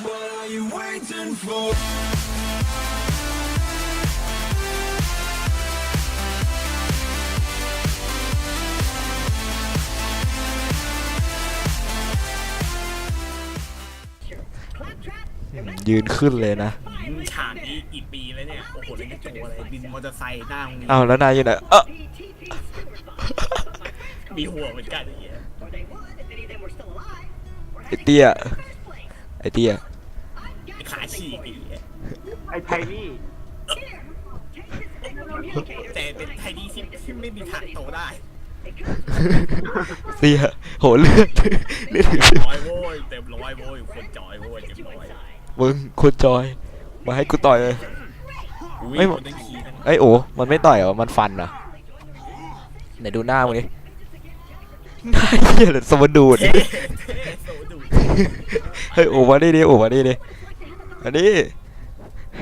What are you waiting for? ยืนขึ้นเลยนะ ฉากนี้กี่ปีแล้วเนี่ย โอ้โหเล่นกระโจอะไรบินมอเตอร์ไซค์หน้าโรงเรียนอ้าวแล้วนายอยู่ไหนเออมีหัวเหมือนกันไอ้เหี้ยไอเตี้ย ไอเตี้ยไอ้ขาฉีกไอ้เหี้ยไอ้ไทนี่แต่เป็นไทยดีที่ที่ไม่มีทางโตได้เตี้ยโหเลือดเลือดร้อยโว้ยเต็มร้อยโว้ยคนจอยโว้ยเต็มร้อยมึงคุณจอย มาให้กูต่อยเลยอุ้ยไม่คนนั้นขี่นะไอยโอ้มันไม่ต่อยเหรอมันฟันเหรอไหนดูหน้ามึงดิ หน้าเหี้ยเลยสมดูดเท่เท่โซดูเฮ้ยโอ้มาดิดิโอ้มาดิดิอันนี้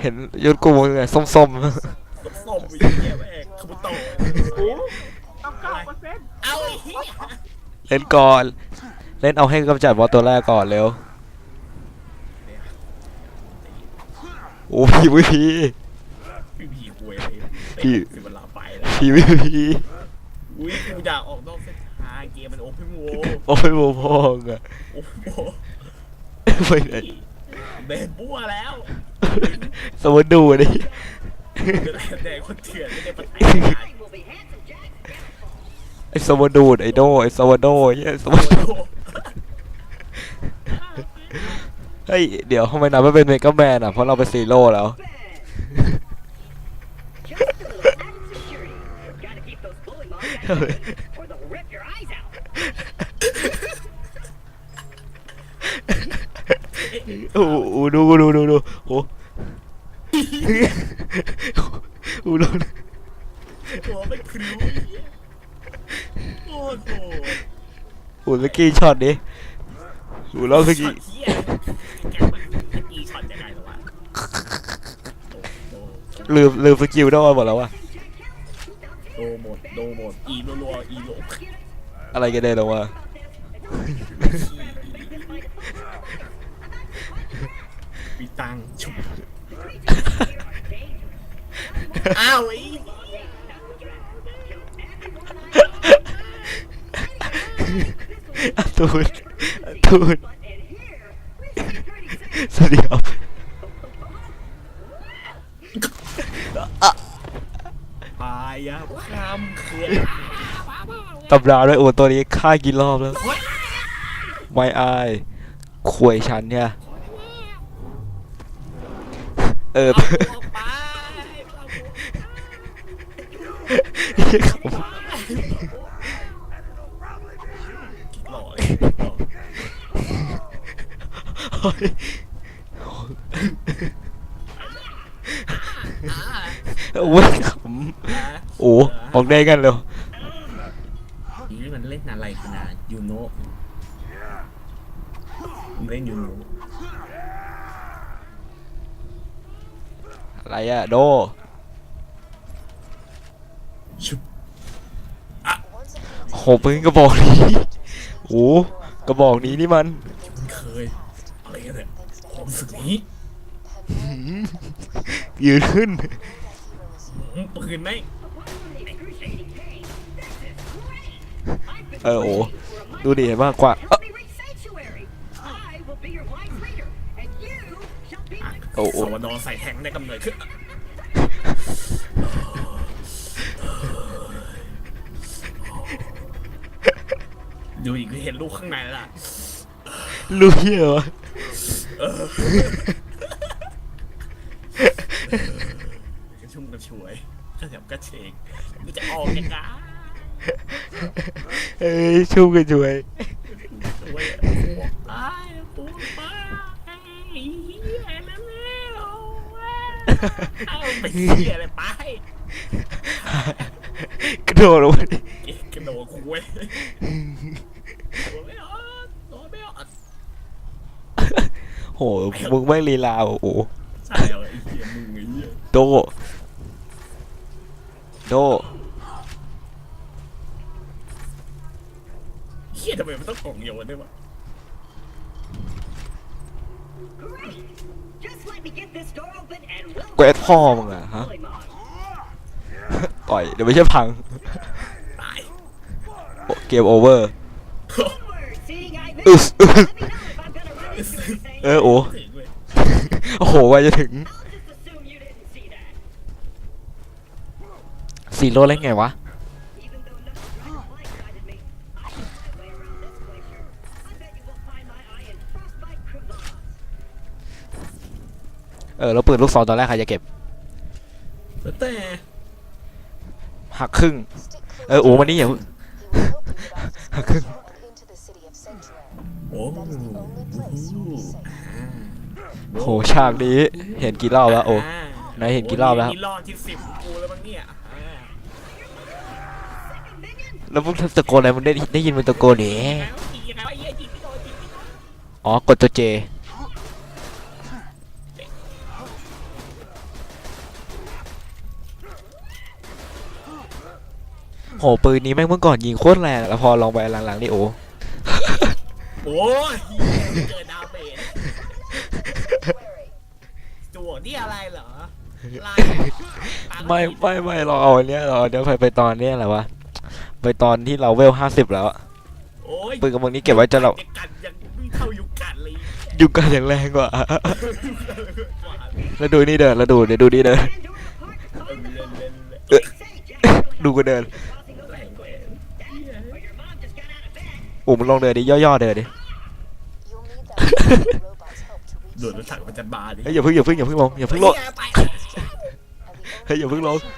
เห็นยศกูมึงไงส้มส้มๆไอ้เหี้ยแม่งขบุโตะโอ้ต้องเก้าเปอร์เซ็นต์เอาไอ้เหี้ยๆเล่นก่อน เล่นเอาให้กำจัดบอสตัวแรกก่อนเร็วโอ้พี่วิพี่พี่ผีหวยอะไรพี่เสียเวลาไปแล้วพี่วิพี่อุ้ยกูอยากออกนอกเส้นทาง เกมมันโอเพนโวโอ้ยโมพองอะโอ้โหไปไหนเดินบัวแล้วสมดูดิแดงคนเถื่อนไม่ได้ปะทะไอ้สมดูดไอ้โดไอ้สมโดเหี้ยสมโอ้ดูโหเฮ้ยเดี๋ยวทำไมนับไม่เป็นเมกาแมนอะเพราะเราเป็นซีโร่แล้ว โอ้โหดูดูดูดูโอ้โหดูตัวไม่พริ้วโอ้โหโอ้เมื่อกี้ช็อตนี้โอ้แล้วเมื่อกี้ช็อตเหี้ยแกมันเมื่อกี้โดโดลืมลืมสกิลได้หมดแล้ววะโดหมดโดหมดอีรัวๆอีโล อะไรกันได้แล้ววะมีตังค์ชุบอ้าวไอ้อะตูนอะตูนสวัสดีครับปายะคำเขื่อน ตำราด้วยโอ้ตัวนี้ฆ่ากี่รอบแล้วโอ๊ยไม่อายควยฉันเนี่ย เออเอาออกไปเอาเหี้ยขำหล่อเฮ้ยโอ้ยขำโอ้ออกได้กันเร็ว นี่มันเล่นอะไรขนาดยูโนะมัน เล่นยูโนะอะไรอะโดชุบโหปืนกระบอกนี้โอ้กระบอกนี้นี่มันมันเคยอะไรกันเนี่ยความรู้สึกนี้ยืนขึ้นหืมปืนไหมเออโอ้ดูดิเห็นมากกว่า โอ้โอ้สวนอใส่แทงได้กำเนิดขึ้นดูอีกคือเห็นลูกข้างในแล้วล่ะรู้เหี้ยวะกระชุ่มกระชวยกระแถบกระเฉงมันจะออกยังไงเอ้ยชูกันช่วย สวยตายปูป้าไอ้เหี้ยนั่นแล้ว เอาไปเหี้ยอะไรไปกระโดดลงมาดิเก๊กระโดดคุยโดนไม่ออกโดนไม่ออกโหมึงไม่งลีลาโอ้โหใช่เหรอไอ้เหี้ยมึงไอ้เหี้ยโดโดเหี้ยทำไมมันต้องกล่องโยนด้วยวะ Great. Just let me get this door open and we'll เกรดพ่อมึงอะฮะ Holy mom. ต่อย เดี๋ยวไม่ใช่พังตายเกมโอเวอร์ Onward, seeing I missed. Oof, oof. Let me know if I'm gonna really do anything. เออโอ้ถึงเว้ยโอ้โหว่าจะถึง I'll just assume you didn't see that. ซีโร่เล่นไงวะ เออแล้วปืนลูกซองตอนแรกใครจะเก็บแล้วแต่หักครึ่ง เออโอ้มานี่อย่าหักครึ่ง into the city of Sanctuary. โอ้ That is the only place you'll be safe. โหฉากนี้ เห็นกี่รอบแล้วโอ้อ่าไหนเห็นกี่รอบแล้วนี่รอบที่สิบของกูแล้วมั้งเนี่ยอ่าแล้วพวกตะโกนอะไรมึงได้ได้ยินมึงตะโกนเนี่ยแล้วอีกแล้วไอ้เหี้ยจริงไม่โดนจริงไม่โดนอ๋อกดตัวเจ โหปืนนี้แม่งเมื่อก่อนยิงโคตรแรงอะแล้วพอลองไปหลังๆนี่โอ้โอ้ยเจอดาวเบสจวกนี่อะไรเหรอลายไม่ไม่ไม่เราเอาอันเนี้ยเราเอาเดี๋ยวไปไปตอนเนี้ยแหละวะไปตอนที่เราเวลห้าสิบแล้วอะโอ้ยปืนกระบอกนี้เก็บไว้จะเราจะกัดยังไม่เท่ายุคกัดเลยยุงกันอย่างแรงกว่าแล้วดูนี่เดินแล้วดูเดี๋ยวดูนี่เดิน Pandora Park, calling the Ơ, อ้มึงลองเดินดิย่อๆเดินดิ You'll need that robot's help to reach โดดรถถัง Sanctuary. มันจะบาดิเฮ้ยอย่าเพิ่งอย่าเพิ่งอย่าเพิ่งลงอย่าเพิ่งลงไป And the Hey, only giờ bước way luôn. to be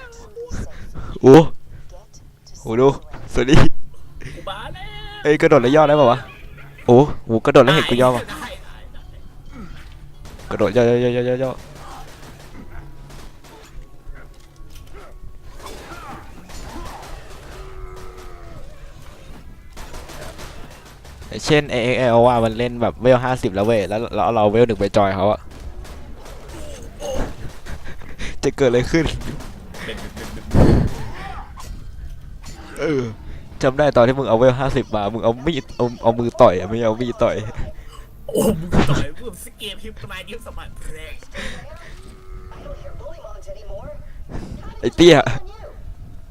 safe, โอ้ get to โหดู Sanctuary. สวัสดีกูบาแล้วเอ้ยกระโดดแล้วย่อได้ป่าวะโอ้โหกระโดดแล้วเห็นกูย่อป่ะได้ได้ได้กระโดดย่อย่อย่อย่อย่อ เช่น A X L ว่ามันเล่นแบบเวลห้าสิบแล้วเว้ยแล้วแล้วเราเวลหนึ่งไปจอยเขาอะจะเกิดอะไรขึ้นเป็นเป็นเป็นเป็นเออจำได้ตอนที่มึงเอาเวลห้าสิบมา มึงเอามีดเอาเอามือต่อยอะไม่เอามีดต่อย โอ้มึงต่อยมึงสเกมฮิปสมัยฮิปสมัยแรง I don't hear bully mogs anymore. ไอ้เตี้ย On you.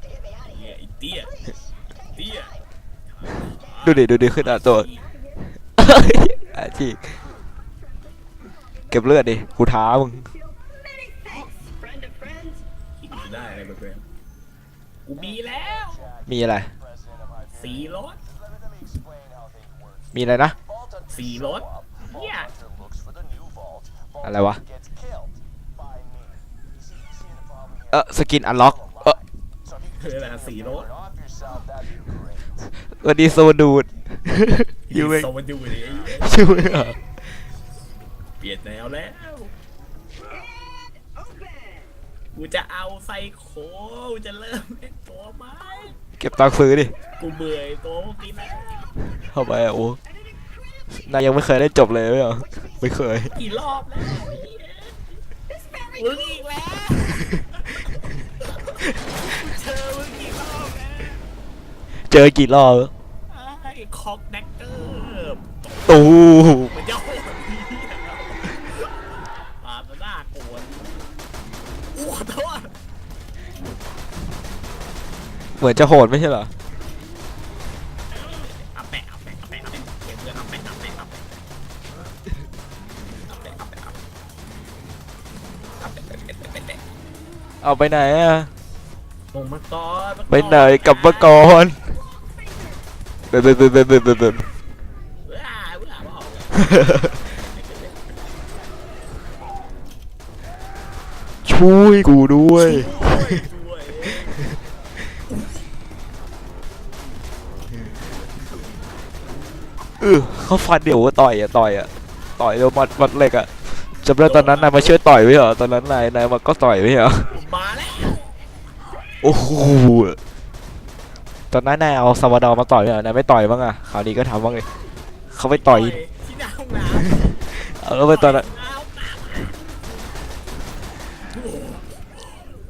To get me out of เนี่ here. ยไอ้เตี้ยเตี้ย ดูดิดูดิขึ้นอะตัวอาจีกเก็บเลือดดิกูท้ามึง Many thanks, friend of friends. คิดกูได้อะไรแบบนี้กูมีแล้ว มีอะไรสี่รถมีอะไรนะสี่รถเนี่ยอะไรวะเออสกินอันล็อกเออคืออะไรสี่รถ วันดีโซดูดยูเองโซมันดูเลยช่วยอะเปลี่ยนแนวแล้ว Open. กูจะเอาไซโคกูจะเริ่มเล่นตัวไม้เก็บตังค์ซื้อดิกูเบื่อไอ้ตัวพวกนี้แล้วเข้าไปอะโอ้นายยังไม่เคยได้จบเลยไม่เหรอไม่เคย กี่รอบแล้วมึงอีกแล้ว เจอมึงกี่รอบแล้ว เจอกี่รอบไอ้คอกแดกเกอร์ตูมมันจะโหดดีปาดหน้าโกนอู้ขอโทษเหมือนจะโหดไม่ใช่เหรอเอาแปะเอาแปะเอาแปะเอาแปะเก็บเงินเอาแปะเอาแปะเอาแปะเอาแปะเอาแปะเอาแปะเอาแปะเอาแปะเอาแปะเอาไปไหนอะลงมาก่อนไปไหนกลับมาก่อน เบบเบบเบบเบบเบบเบบว้าว้าว้าช่วยกูด้วย เออเขาฟันเดี๋ยวต่อยอะต่อยอะต่อยเดี๋ยวมัดมัดเหล็กอะจำได้ตอนนั้นนายมาช่วยต่อยไว้เหรอตอนนั้นนายนายมาก็ต่อยไว้เหรอมาแล้วโอ้โห ตอนนั้นนายเอาซาวาดอร์มาต่อยไว้เหรอนายไม่ต่อยบ้างอะคราวนี้ก็ทำบ้างเลยเขาไม่ต่อย ที่หน้าห้องน้เออไปตอนนั้นำเอาน้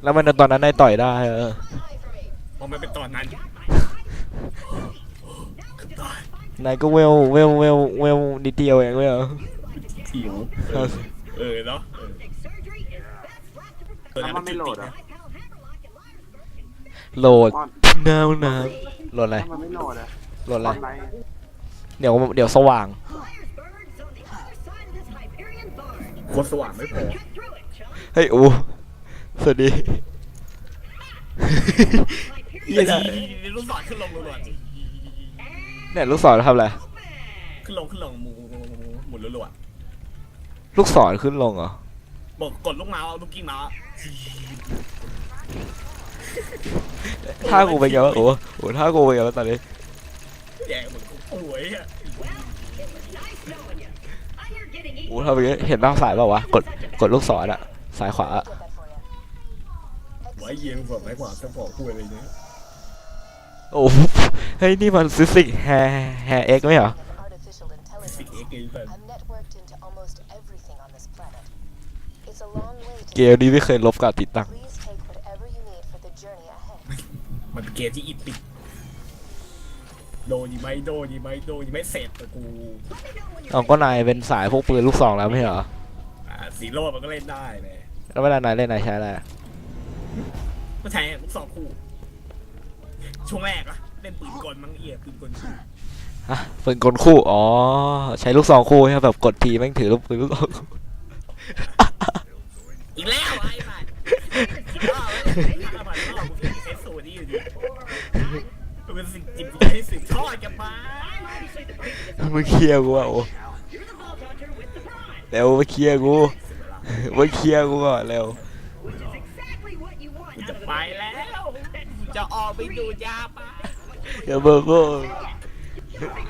แล้วมันตอนนั้นนายต่อยได้เออำผมไม่เป็นตอนนั้นตายนายก็เวลเวลเวลเวลนิดเดียวเองไม่เหรอหิวเออเออเนาะเออ surgery is best left to professionals. เออทำไมไม่โหลดอะ My pal Hammerlock in Lionsburg โหลดมอนน้าวน้ำโหลดอะไรทำไมไม่โหลดอะโหลดอะไรทำไมเดี๋ยวเดี๋ยวสว่าง Lionsburg's on the other side of this Hyperion barge. โคตรสว่างไม่พอ Get through it, chum. เฮ้ยอูสวัสดี Hyperion เหี้ยนะลูกศรขึ้นลงรัวเนี่ยลูกศรทำอะไรๆขึ้นลงขึ้นลงหมูหมุนรัวลูกศรขึ้นลงเหรอ ๆบอกกดลูกเมาส์ลูกกิ้งเมาส์ ท่ากูเป็นไงวะโอ้โหท่ากูเป็นไงวะตอนนี้แย่เหมือนกูป่วยอะ nice knowing you. I hear getting โอ้ eaten ทำอย่างงี้เห็นบ้างสายเปล่าวะกดกดลูกศรอะสายขวาอะ Get that for you. ไว้เยี่ยมแบบไม้กวาดจะบอกคุยอะไรเนี้ยโอ้โหเฮ้ยนี่มันฟิสิกแฮแฮเอ็กไหมเหรอ Of artificial สิก intelligence. เอ็กซ์เลย I'm networked into almost everything on this planet. It's a long way เก to มนี้ไม่เคยลบการติดตั้ง Please take whatever you need for the journey ahead. มันเป็นเกมที่อิดปิดโดนยีไหมโดนยีไหมโดนยีไหมเสร็จแต่กูเอาก็นายเป็นสายพวกปืนลูกซองแล้วไม่ใช่เหรอ อ่าสีโรดมันก็เล่นได้เลยแล้วเวลานายเล่นนายใช้อะไรอะก็ใช้ลูกสองคู่ ช่วงแรกอะเล่นปืนกลมั้งเอียปืนกลคู่ฮะปืนกลคู่ อ๋อ ใช้ลูกซองคู่ใช่ไหมแบบกดทีแม่งถือลูกปืนลูกซองคู่อีกแล้วไอ้บ้าน เป็นสิ่งจิบใจสิ่งทอดกันมา มึงเคลียร์กูอะโอ้ You're the vault hunter with the prize, เร็วมาเคลียร์กูมาเคลียร์กูก่อนเร็ว which is exactly what you want กู out จะ of the ไปแล้วกูจะออกไปดูดยาปะอย่าเบิกกู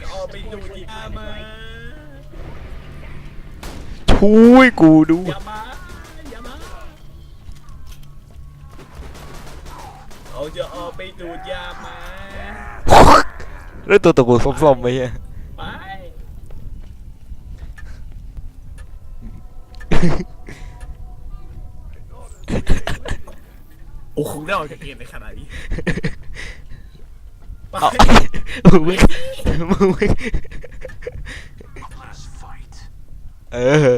จะออกไปดูดยามาช่วยกูดูอย่ามาอย่ามาเอาจะออกไปดูดยามา แล้วตัวตะกูส้มๆไปเฮียไปโอ้คงได้ออกจากเกมในขนาดนี้ไปเอามึงไม่มึงไม่เออ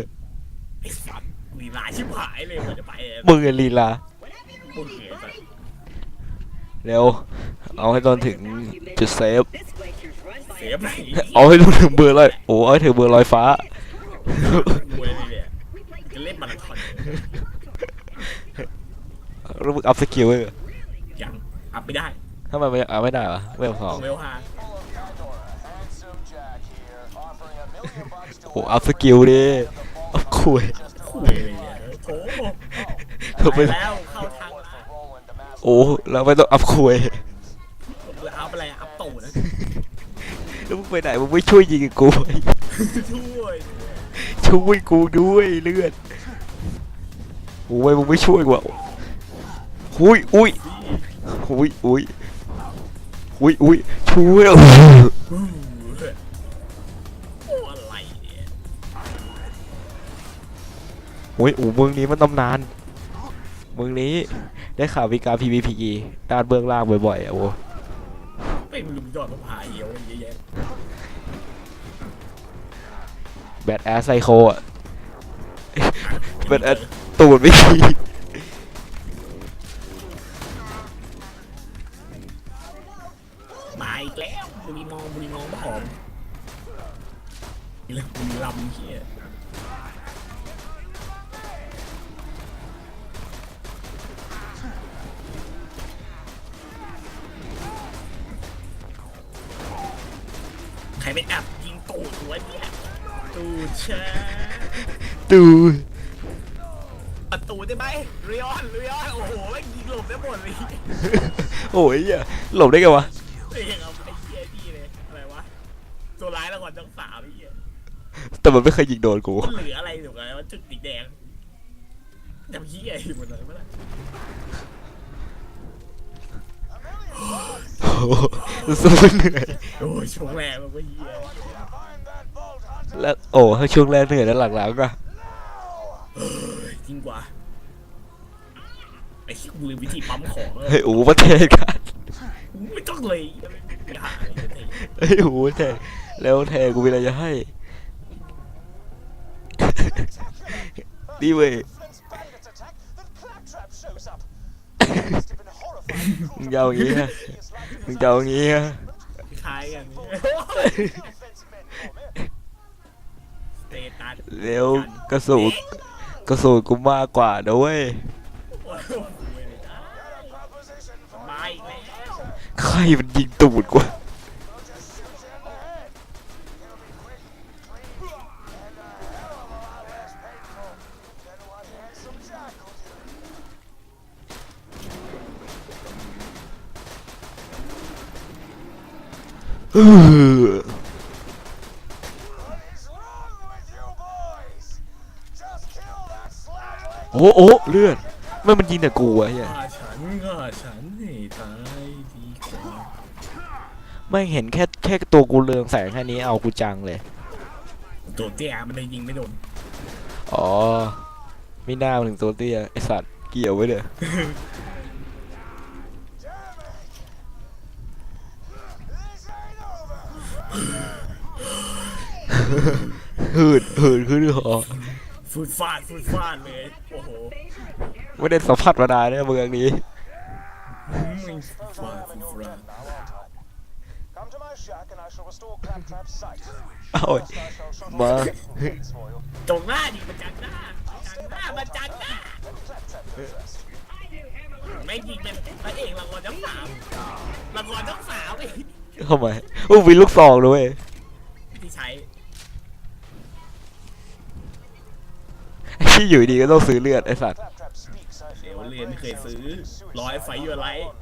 ไอ้สัตว์ลีลาชิบหายเลยมันจะไปมึงอะลีลา มึงเหี้ยสัตว์ เร็ว เอาให้ตอนถึงจุดเซฟ This glacier's run by เสียไหนเอาให้ตอนถึงเบอร์ลอยโอ้เอาให้ถึงเบอร์ลอยฟ้า มวยเลยเนี่ยจะเล่นมาราธอนแล้วมึงอัพสกิลไว้เหรอยังอัพไม่ได้ทำไมมันยังอัพไม่ได้วะเวลสอต้องงเวลห้าโอ้อัพสกิลดิอัพคุยคุยเลยเนี่ยโถเธอไปไปแล้วเข้าทางแล้วโอ้แล้วไม่ต้องอัพคุย อัพอะไรอัพตู่นะ แล้ว มึงไปไหนมึงไม่ช่วยยิงกูช่วยช่วยกูด้วยเลือดโอ้ยมึงไม่ช่วยกูอะอุ้ยอุ้ยอุ้ยอุ้ยอุ้ยอุ้ยช่วยอู้โอ้อะไรเนี่ยโอ้ยโอ้เมืองนี้มันตำนานเมืองนี้ได้ข่าวมีการ PVPE ด้านเบื้องล่างบ่อยๆอะโอ้ เป็นลุมยอดมะพร้าวเหี่ยวเยอะแยะแบดแอสไซโคอะแบดแอสตูดไม่ดี ตูดประตูได้ไหมเรียนเรียนโอ้โหแม่งยิงหลบได้หมดเลยโอ้ยเหี้ยหลบได้ไงวะเฮ้ยเอาไอ้เหี้ยนี่เลยอะไรวะตัวร้ายรางวัลจังสามไอ้เหี้ยแต่มันไม่เคยยิงโดนกู มันเหลืออะไรถูกไหมว่าจุดสีแดงจำเหี้ยอยู่หมดเลยเมื่อไหร่โอ้โหสู้เหนื่อยโอ้ยช่วงแรกมันก็เหี้ยแล้วโอ้ถ้าช่วงแรกเหนื่อยแล้วหลังๆก็ เฮ้ยจริงกว่า ไอ้ที่กูลืมวิธีปั๊มของเลยเฮ้ยโอ้ประเทศกันไม่ต้องเลยอย่าหาเลย เฮ้ยโอ้แทงแล้วแทงกูมีอะไรจะให้ นี่เว้ย Flint's bandits attack, then Claptrap shows up. Must have been horrified. มึงจะเอาอย่างงี้ฮะมึงจะเอาอย่างงี้ฮะ คล้ายกัน Flint's men for me. สเตตัสเร็วกระสุน กระสุนกูมากกว่านะเว้ยมาอีกแล้วใครมันยิงตูดกู just shoot you in the head. It'll be quick, clean, and a hell of a lot less painful than what Handsome Jack will do. เออ What is wrong with you boys? Just kill that slackling โอ้โอ้เลือดไม่มันยิงแต่กูอะเฮียฆ่าฉันฆ่าฉันให้ตายดีกว่าไม่เห็นแค่แค่ตัวกูเรืองแสงแค่นี้เอากูจังเลย ตัวเตี้ยมันเลยยิงไม่โดนอ๋อไม่น่ามันถึงตัวเตี้ยไอสัตว์เกี่ยวไว้เด้อ This ain't over. หืดหืดขึ้นหอ ฟูดฟาดฟูดฟาดเลยโอ้โหไม่ได้สัมผัสมานานเนี่ยเมืองนี้อืมฟูดฟาด I am ฟู in ด your ฟาด debt now, aren't I? Come to my shack and I shall restore Claptrap's sight. เอา First I shall shut มา off the gates for you. ตรงหน้าดิมันจังหน้าจังหน้ามันจังหน้า Let Claptrap go first. ไม่ยิงเป็นพระเอกละครช่องสามละครช่องสามไอ้ทำไมอู้วินลูกซองด้วย ที่ใช้ ที่อยู่ดีก็ต้องซื้อเลือดไอสัตว์ Claptrap speaks, I เดี๋ย feel ว my เรียนไม่ brain เคย cells ซื้อ commit ร้อย suicide ไฟ from ยูไล now ท์ on.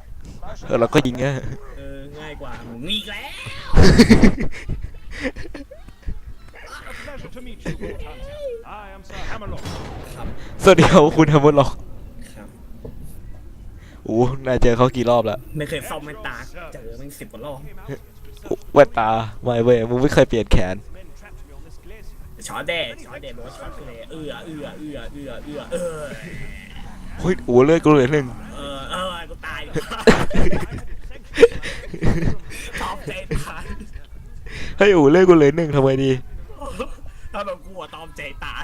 I shall เออเราก็ยิงอะเออง่ายกว่ามึงมีอีกแล้ว Pleasure to meet you, Lord Hunter. I am Sir Hammerlock. สวัสดีครับคุณทำบนหรอกครับโอ้นายเจอเขากี่รอบแล้ว ไม่เคยซ่อมแว่นตา เจอมันสิบกว่ารอบโอ้แว่นตา ไม่เว้ย มึงไม่เคยเปลี่ยนแขน ช็อตแดดช็อตแดดบอกว่าช็อตเลยเอื้อเอื้อเอื้อเอื้อเอื้อเออเฮ้ยโอ้เลือดกูเหลือหนึ่งเออเออกูตายชอบใจตายเฮ้ยโอ้เลือดกูเหลือหนึ่งทำไมดีถ้าแบบกูอะตอมใจตาย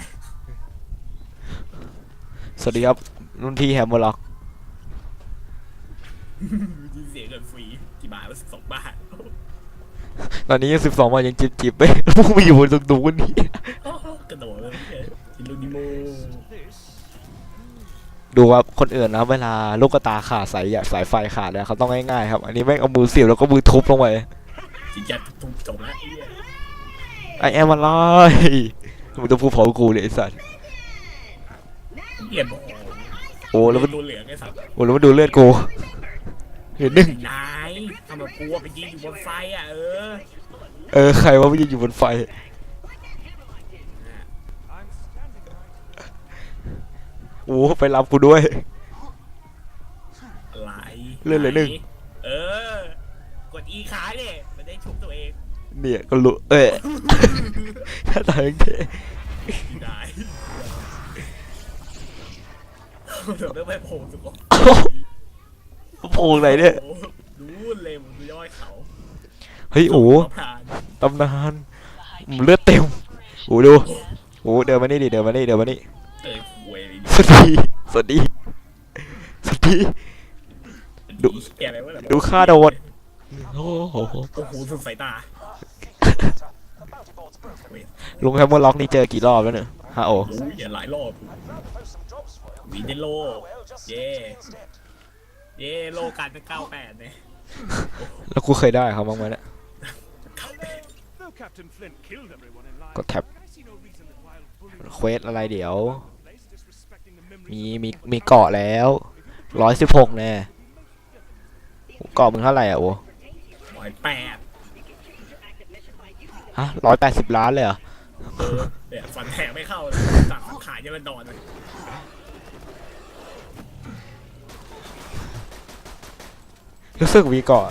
สวัสดีครับรุ่นพี่แฮมเมอร์ล็อก ยินเสียเงินฟรีกี่บาทวะสิบสองบาท ตอนนี้ยังสิบสองวันยังจิบจิบไปพวกมึงอยู่บนตรงนู้นนี่กระโดดเลยจิลูนิโมดูว่าคนอื่นนะเวลาลูกกระตาขาดสายอะสายไฟขาดเนี่ยเขาต้องง่ายๆครับ อันนี้แม่งเอามือเสียบแล้วก็มือทุบลงไปจิจัดทุบจบละไอ้เหี้ยไอแอมอะไรมึงต้องพูดเผากูเลยไอสัตว์เหี้ยบอกโอ้แล้วมันตัวเหลืองไอ้สัตว์โอ้แล้วมาดูเลือดกู เห็นหนึ่งนายทำแบบกูอะไปยิงอยู่บนไฟอะเออเออใครว่าไม่ยืนอยู่บนไฟ โอ้ไปรับกูด้วยอะไรเลื่อนเลยหนึ่ง เออ กดอีค้างเนี่ยมันได้ชุบตัวเองเนี่ยก็รู้เอ้ยถ้าตายเท่ได้เดี๋ยวไม่ไปโผล่สุก โผล่ไหนเนี่ยรู้เลยผมดูย่อยเขาเฮ้ยโอ้มะพร้าวตำนานเลือดเต็มโอ้ดูโอ้เดินมานี่ดิเดินมานี่เดินมานี่เอ้ยคุยเลยสวัสดีสวัสดีสวัสดี ดู แกอะไรวะเนี่ยดูค่าโดดโอ้โหโอ้โหสุดสายตาลุงแฮมเมอร์ล็อกนี่เจอกี่รอบแล้วเนี่ยฮะโอ้โอ้ยอย่าหลายรอบ Found post some jobs for you. วีเดโล Oh well, เย่โลกันเป็นเก้าแปดเนี่ยแล้วกูเคยได้เขาบ้างไหมเนี่ยเก้าแปด Though Captain Flint killed everyone in line, กดแท็บ I see no reason that wild bullies เควสอะไรเดี๋ยว place disrespecting the memory มีมีมีเกาะแล้วร้อยสิบหกแน่เกาะมึงเท่าไหร่อะโอ้ร้อยแปดฮะร้อยแปดสิบล้านเลยเหรอเออเนี่ยฟันแทงไม่เข้าเลยตัดขายจะเป็นดอนเลย รู้สึกมีเกาะ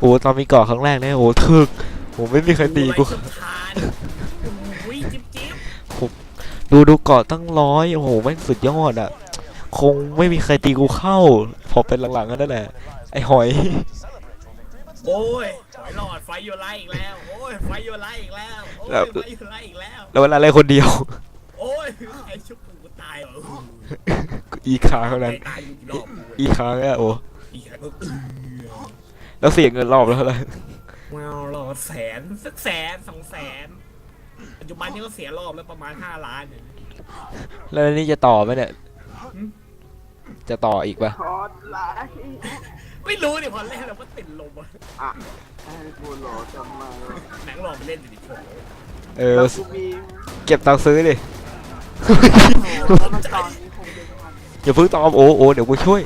โอ้ตอนมีเกาะครั้งแรกเนี่ยโอ้ถึกโอ้ไม่มีใครตีกูไร้สะพานโอ้ยจิ๊บจิ๊บดูดูเกาะตั้งร้อยโอ้โหแม่งสุดยอดอะ คงไม่มีใครตีกูเข้า พอเป็นหลังๆก็นั่นแหละ ไอ้หอย To celebrate your victory, but โอ้ยหอยหลอดไฟโยไลอีกแล้ว โอ้ยไฟโยไลอีกแล้ว โอ้ยไฟโยไลอีกแล้ว แล้วเวลาเล่นคนเดียว โอ้อ้ยไอ้ชุบกูตายเหรออีคาเท่านั้นตายอยู่กี่รอบกูอีคาอะโอ้อีก แล้วก็แล้วเสียเงินรอบแล้วเท่าไหร่แมวรอแสนสักแสนสองแสนปัจจุบันนี้ก็เสียรอบแล้วประมาณห้าล้านอยู่แล้วนี่จะต่อไหมเนี่ย จะต่ออีกปะคอร์ดไลท์ไม่รู้ดิพอเล่นแล้วก็ติดลมอะอะให้กูโหลดทำไมวะหนังลองไปเล่นดิดิผมเออ แล้วกูมีเก็บตังค์ซื้อดิโอ้โหแล้วมันตอนนี้คงจะมันอย่าเพิ่งตอมโอ้โอ้เดี๋ยวกูช่วย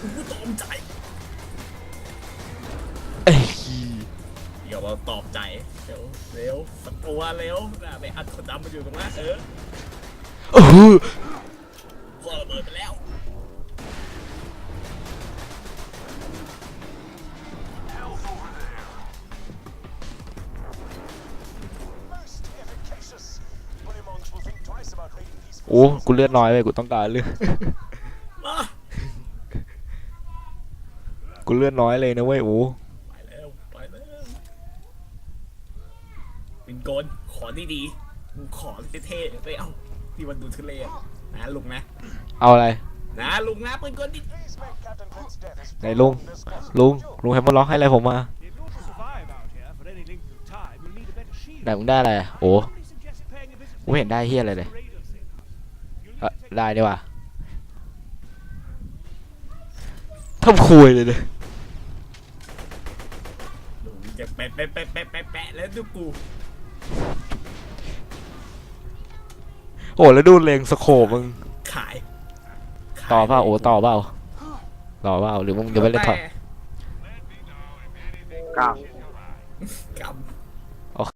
กูตอมใจ เอ้ยเดี๋ยวเราตอบใจเร็วเร็วสักตัวเร็วนะไปอัดคนดำมาอยู่ตรงนั้นเออโอ้โหพอระเบิดไปแล้ว Most efficacious. Bullymongers will think twice about raiding these โอ้กูเลือดน้อยไปกูต้องการเลือด มา กู เลือดน้อยเลยนะเว้ยโอ้ไปแล้วไปแล้วเป็นโกนขอดีๆมึงขอเท่ๆไม่เอาที่มันดูทุเรศนะลุงนะ เอาอะไร นะลุงนะเป็นโกนดิ Please make Captain Flint's death as ไหนลุง prolonged as possible. ลุง ลุงให้มันล็อกให้อะไรผมมา If you're to survive out here for any length of time, you'll need a better shield. ไหนมึงได้อะไรอะโอ้ I suggest paying a visit กูไม่เห็นได้เฮียอะไรเลย to Raider Center. You'll เอ่อ need to take ได้ดีว่ะทำคุยเลยเลย จะแปะแปะแปะแปะแปะแปะแล้วดูกูโอ้แล้วดูเลงสโคปมึงขายขยต่อเปล่าโอ้ต่อเปล่าต่อเปล่าหรือมึงจะไม่เล่นถอด กลับ